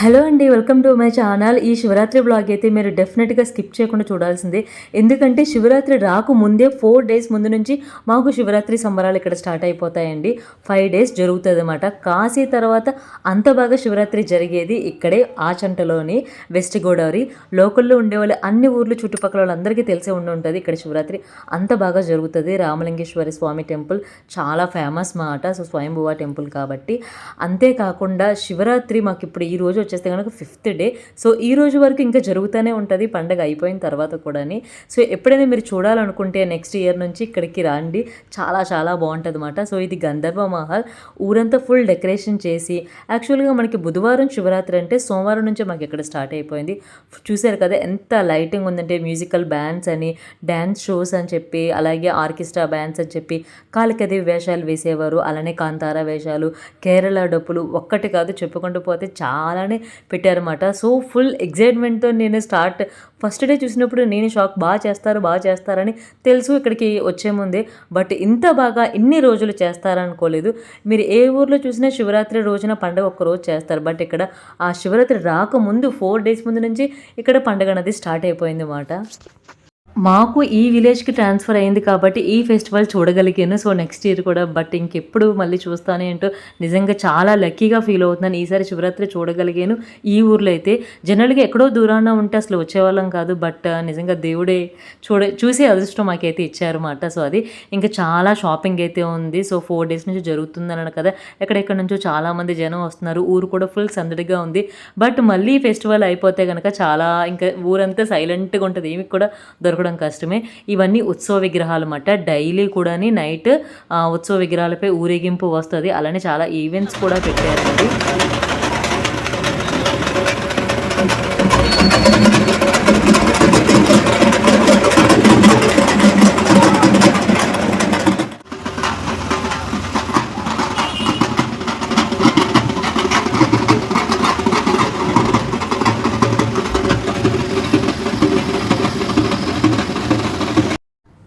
Hello అండి welcome to my channel. ఈ Shivaratri blog అయితే మీరు డెఫినెట్గా స్కిప్ చేయకుండా చూడాల్సిందే. ఎందుకంటే శివరాత్రి రాకు ముందే ఫోర్ డేస్ ముందు నుంచి మాకు శివరాత్రి సంబరాలు ఇక్కడ స్టార్ట్ అయిపోతాయండి. ఫైవ్ డేస్ జరుగుతుంది అనమాట కాశీ తర్వాత అంత బాగా శివరాత్రి జరిగేది ఇక్కడే ఆచంటలోని వెస్ట్ గోదావరి. లోకల్లో ఉండేవాళ్ళు అన్ని ఊర్లు చుట్టుపక్కల వాళ్ళందరికీ తెలిసే ఉండి ఉంటుంది ఇక్కడ శివరాత్రి. అంత బాగా జరుగుతుంది. రామలింగేశ్వరి స్వామి టెంపుల్ చాలా ఫేమస్ మాట. సో స్వయంభువ టెంపుల్ కాబట్టి. అంతేకాకుండా శివరాత్రి మాకు ఇప్పుడు ఈ రోజు వచ్చేస్తే కనుక ఫిఫ్త్ డే. సో ఈ రోజు వరకు ఇంకా జరుగుతూనే ఉంటుంది. పండగ అయిపోయిన తర్వాత కూడాని. సో ఎప్పుడైనా మీరు చూడాలనుకుంటే నెక్స్ట్ ఇయర్ నుంచి ఇక్కడికి రండి. చాలా చాలా బాగుంటుంది అనమాట సో ఇది గంధర్వ మహల్. ఊరంతా ఫుల్ డెకరేషన్ చేసి యాక్చువల్గా మనకి బుధవారం శివరాత్రి అంటే సోమవారం నుంచే మాకు ఇక్కడ స్టార్ట్ అయిపోయింది. చూసారు కదా ఎంత లైటింగ్ ఉందంటే మ్యూజికల్ బ్యాండ్స్ అని డ్యాన్స్ షోస్ అని చెప్పి అలాగే ఆర్కెస్ట్రా బ్యాండ్స్ అని చెప్పి కాలికది వేషాలు వేసేవారు. అలానే కాంతార వేషాలు కేరళ డప్పులు ఒక్కటి కాదు చెప్పుకుంటూ పోతే చాలానే పెట్టారన్నమాట. సో ఫుల్ ఎగ్జైట్మెంట్తో నేను స్టార్ట్ ఫస్ట్ డే చూసినప్పుడు నేను షాక్ బాగా చేస్తారు బాగా చేస్తారని తెలుసు ఇక్కడికి వచ్చే ముందే. బట్ ఇంత బాగా ఇన్ని రోజులు చేస్తారనుకోలేదు. మీరు ఏ ఊర్లో చూసినా శివరాత్రి రోజున పండుగ ఒక్క రోజు చేస్తారు. బట్ ఇక్కడ ఆ శివరాత్రి రాకముందు ఫోర్ డేస్ ముందు నుంచి ఇక్కడ పండుగ అనేది స్టార్ట్ అయిపోయింది అన్నమాట. మాకు ఈ విలేజ్కి ట్రాన్స్ఫర్ అయింది కాబట్టి ఈ ఫెస్టివల్ చూడగలిగాను. సో నెక్స్ట్ ఇయర్ కూడా. బట్ ఇంకెప్పుడు మళ్ళీ చూస్తాను ఏంటో నిజంగా చాలా లక్కీగా ఫీల్ అవుతున్నాను. ఈసారి శివరాత్రి చూడగలిగాను. ఈ ఊర్లో అయితే జనరల్గా ఎక్కడో దూరాన ఉంటే అసలు వచ్చేవాళ్ళం కాదు. బట్ నిజంగా దేవుడే చూడ చూసే అదృష్టం మాకైతే ఇచ్చారన్నమాట. సో అది ఇంకా చాలా షాపింగ్ అయితే ఉంది. సో ఫోర్ డేస్ నుంచి జరుగుతుందన్నాను కదా. ఎక్కడెక్కడ నుంచో చాలామంది జనం వస్తున్నారు. ఊరు కూడా ఫుల్ సందడిగా ఉంది. బట్ మళ్ళీ ఫెస్టివల్ అయిపోతే కనుక చాలా ఇంకా ఊరంతా సైలెంట్గా ఉంటుంది. ఏమి కూడా దొరకడం కష్టమే. ఇవన్నీ ఉత్సవ విగ్రహాలు అన్నమాట డైలీ కూడా నైట్ ఉత్సవ విగ్రహాలపై ఊరేగింపు వస్తుంది. అలానే చాలా ఈవెంట్స్ కూడా పెట్టారండి.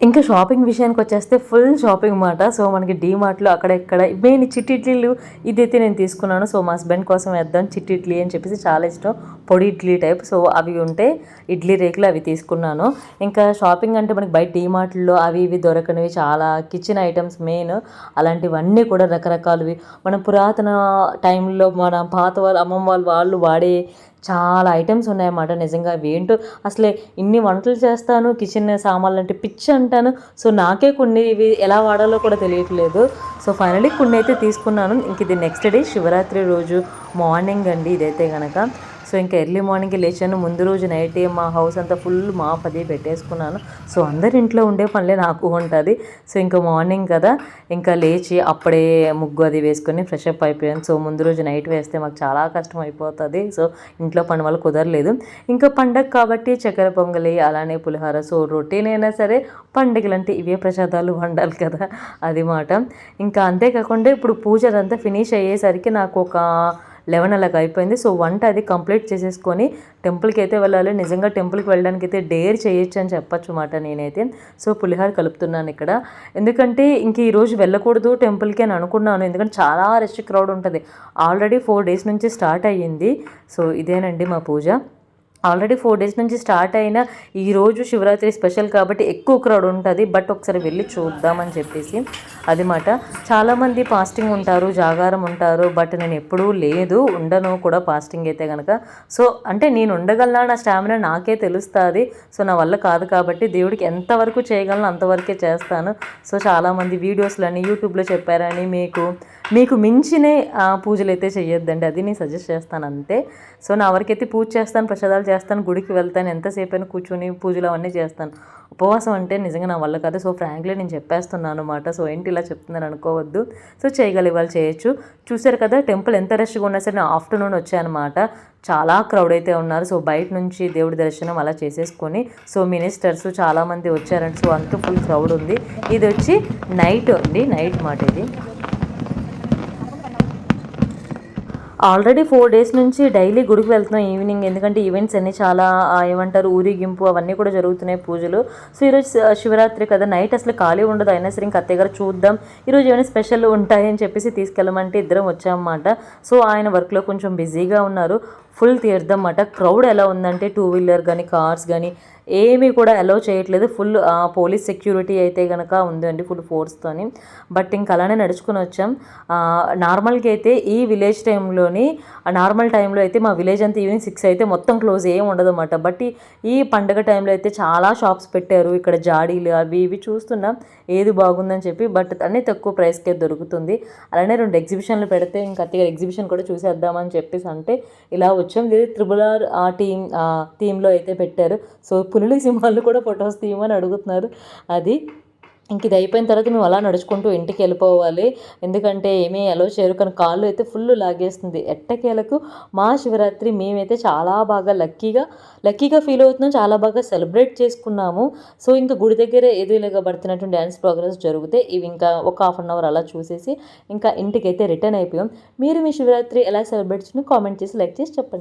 ఇంకా షాపింగ్ విషయానికి వచ్చేస్తే ఫుల్ షాపింగ్ మాట. సో మనకి డీమార్ట్లో అక్కడ ఇక్కడ మెయిన్ చిట్టి ఇడ్లీలు ఇదైతే నేను తీసుకున్నాను. సో మా హస్బెండ్ కోసం వేద్దాం చిట్టి ఇడ్లీ అని చెప్పేసి చాలా ఇష్టం. పొడి ఇడ్లీ టైప్. సో అవి ఉంటే ఇడ్లీ రేకులు అవి తీసుకున్నాను. ఇంకా షాపింగ్ అంటే మనకి బయట డీమార్ట్లో అవి ఇవి దొరకనివి చాలా. Kitchen items main. అలాంటివన్నీ కూడా రకరకాలవి. మన పురాతన టైంలో మన పాత వాళ్ళు అమ్మమ్మ వాళ్ళు వాళ్ళు వాడే చాలా ఐటమ్స్ ఉన్నాయన్నమాట నిజంగా అవి. ఏంటో అసలే ఇన్ని వంటలు చేస్తాను కిచెన్ సామాన్లు అంటే పిచ్చి అంటాను. సో నాకే కొన్ని ఇవి ఎలా వాడాలో కూడా తెలియట్లేదు. సో ఫైనలీ కొన్ని అయితే తీసుకున్నాను. ఇంక ఇది నెక్స్ట్ డే శివరాత్రి రోజు మార్నింగ్ అండి. ఇదైతే కనుక సో ఇంకా ఎర్లీ మార్నింగ్ లేచాను. ముందు రోజు నైట్ మా హౌస్ అంతా ఫుల్ మా అది పెట్టేసుకున్నాను. సో అందరి ఇంట్లో ఉండే పనులే నాకు ఉంటుంది. సో ఇంకా మార్నింగ్ కదా ఇంకా లేచి అప్పుడే ముగ్గు అది వేసుకొని ఫ్రెష్ అప్ అయిపోయాను. సో ముందు రోజు నైట్ వేస్తే మాకు చాలా కష్టం అయిపోతుంది. సో ఇంట్లో పని వల్ల కుదరలేదు. ఇంకా పండగ కాబట్టి చక్కెర పొంగలి అలానే పులిహోర. సో రొటీన్ అయినా సరే పండుగలు అంటే ఇవే ప్రసాదాలు వండాలి కదా అది మాట. ఇంకా అంతేకాకుండా ఇప్పుడు పూజ అదంతా ఫినిష్ అయ్యేసరికి నాకు ఒక లెవెన్ అలాగ అయిపోయింది. సో వంట అది కంప్లీట్ చేసేసుకొని టెంపుల్కి అయితే వెళ్ళాలి. నిజంగా టెంపుల్కి వెళ్ళడానికి అయితే డేర్ చేయొచ్చు అని చెప్పచ్చు మాట నేనైతే. సో పులిహార కలుపుతున్నాను ఇక్కడ. ఎందుకంటే ఇంక ఈరోజు వెళ్ళకూడదు టెంపుల్కి అని అనుకున్నాను. ఎందుకంటే చాలా రష్ క్రౌడ్ ఉంటుంది. ఆల్రెడీ ఫోర్ డేస్ నుంచి స్టార్ట్ అయ్యింది. సో ఇదేనండి మా పూజ. ఆల్రెడీ ఫోర్ డేస్ నుంచి స్టార్ట్ అయిన ఈరోజు శివరాత్రి స్పెషల్ కాబట్టి ఎక్కువ క్రౌడ్ ఉంటుంది. బట్ ఒకసారి వెళ్ళి చూద్దామని చెప్పేసి అది మాట. చాలామంది ఫాస్టింగ్ ఉంటారు జాగారం ఉంటారు బట్ నేను ఎప్పుడూ లేదు ఉండను కూడా ఫాస్టింగ్ అయితే కనుక సో అంటే నేను ఉండగలనా? నా స్టామినా నాకే తెలుస్తుంది. సో నా వల్ల కాదు కాబట్టి దేవుడికి ఎంతవరకు చేయగలను అంతవరకే చేస్తాను. సో చాలామంది వీడియోస్లని యూట్యూబ్లో చెప్పారని మీకు మీకు మించినే పూజలు అయితే చేయొద్దండి అది నేను సజెస్ట్ చేస్తాను అంతే. సో నా వరకైతే పూజ చేస్తాను ప్రసాదాలు చేస్తాను గుడికి వెళ్తాను ఎంతసేపు అయినా కూర్చొని పూజలు అవన్నీ చేస్తాను. ఉపవాసం అంటే నిజంగా నా వల్ల కాదు. సో ఫ్రాంక్లీ నేను చెప్పేస్తున్నాను అనమాట సో ఏంటి ఇలా చెప్తున్నాను అనుకోవద్దు. సో చేయగలిగే వాళ్ళు చేయొచ్చు. చూసారు కదా టెంపుల్ ఎంత రష్గా ఉన్నా సరే నేను ఆఫ్టర్నూన్ వచ్చానమాట చాలా క్రౌడ్ అయితే ఉన్నారు. సో బయట నుంచి దేవుడి దర్శనం అలా చేసేసుకొని సో మినిస్టర్స్ చాలామంది వచ్చారంటే సో అంత ఫుల్ క్రౌడ్ ఉంది. ఇది వచ్చి నైట్ అండి. నైట్ మాట ఇది. ఆల్రెడీ ఫోర్ డేస్ నుంచి డైలీ గుడికి వెళ్తున్నాం ఈవినింగ్. ఎందుకంటే ఈవెంట్స్ అన్నీ చాలా ఏమంటారు ఊరేగింపు అవన్నీ కూడా జరుగుతున్నాయి పూజలు. సో ఈరోజు శివరాత్రి కదా నైట్ అసలు ఖాళీ ఉండదు. అయినా సరే ఇంకా అత్తయ్య గారు చూద్దాం. ఈరోజు ఏమైనా స్పెషల్ ఉంటాయని చెప్పేసి తీసుకెళ్ళమంటే ఇద్దరం వచ్చామన్నమాట సో ఆయన వర్క్లో కొంచెం బిజీగా ఉన్నారు. ఫుల్ తీర్థం అన్నమాట క్రౌడ్ ఎలా ఉందంటే టూ వీలర్ కానీ కార్స్ కానీ ఏమీ కూడా అలౌ చేయట్లేదు. ఫుల్ పోలీస్ సెక్యూరిటీ అయితే కనుక ఉందండి ఫుల్ ఫోర్స్తోని బట్ ఇంక అలానే నడుచుకుని వచ్చాం. నార్మల్గా అయితే ఈ విలేజ్ టైంలోని నార్మల్ టైంలో అయితే మా విలేజ్ అంతా ఈవినింగ్ సిక్స్ అయితే మొత్తం క్లోజ్ ఏం ఉండదు అనమాట బట్ ఈ- పండగ టైంలో అయితే చాలా షాప్స్ పెట్టారు. ఇక్కడ జాడీలు అవి ఇవి చూస్తున్నాం. ఏది బాగుందని చెప్పి. బట్ అన్నీ తక్కువ ప్రైస్కే దొరుకుతుంది. అలానే రెండు ఎగ్జిబిషన్లు పెడితే ఇంకా అతిగా ఎగ్జిబిషన్ కూడా చూసేద్దామని చెప్పేసి అంటే ఇలా వచ్చాం. ఇది త్రిబుల్ ఆర్ ఆ టీమ్ థీమ్లో అయితే పెట్టారు. సో పులులు సింహాలు కూడా ఫొటోస్ తీయమని అడుగుతున్నారు. అది ఇంక ఇది అయిపోయిన తర్వాత మేము అలా నడుచుకుంటూ ఇంటికి వెళ్ళిపోవాలి. ఎందుకంటే ఏమీ అలో చేయరు. కానీ కాళ్ళు అయితే ఫుల్ లాగేస్తుంది. ఎట్టకేలకు మా శివరాత్రి మేమైతే చాలా బాగా లక్కీగా లక్కీగా ఫీల్ అవుతున్నాం. చాలా బాగా సెలబ్రేట్ చేసుకున్నాము. సో ఇంకా గుడి దగ్గర ఏదో ఇలాగ పడుతున్నట్టు డ్యాన్స్ ప్రోగ్రెస్ జరిగితే ఇవి ఇంకా ఒక హాఫ్ అన్ అవర్ అలా చూసేసి ఇంకా ఇంటికి అయితే రిటర్న్ అయిపోయాం. మీరు మీ శివరాత్రి ఎలా సెలబ్రేట్ చేసుకుని కామెంట్ చేసి లైక్ చేసి చెప్పండి.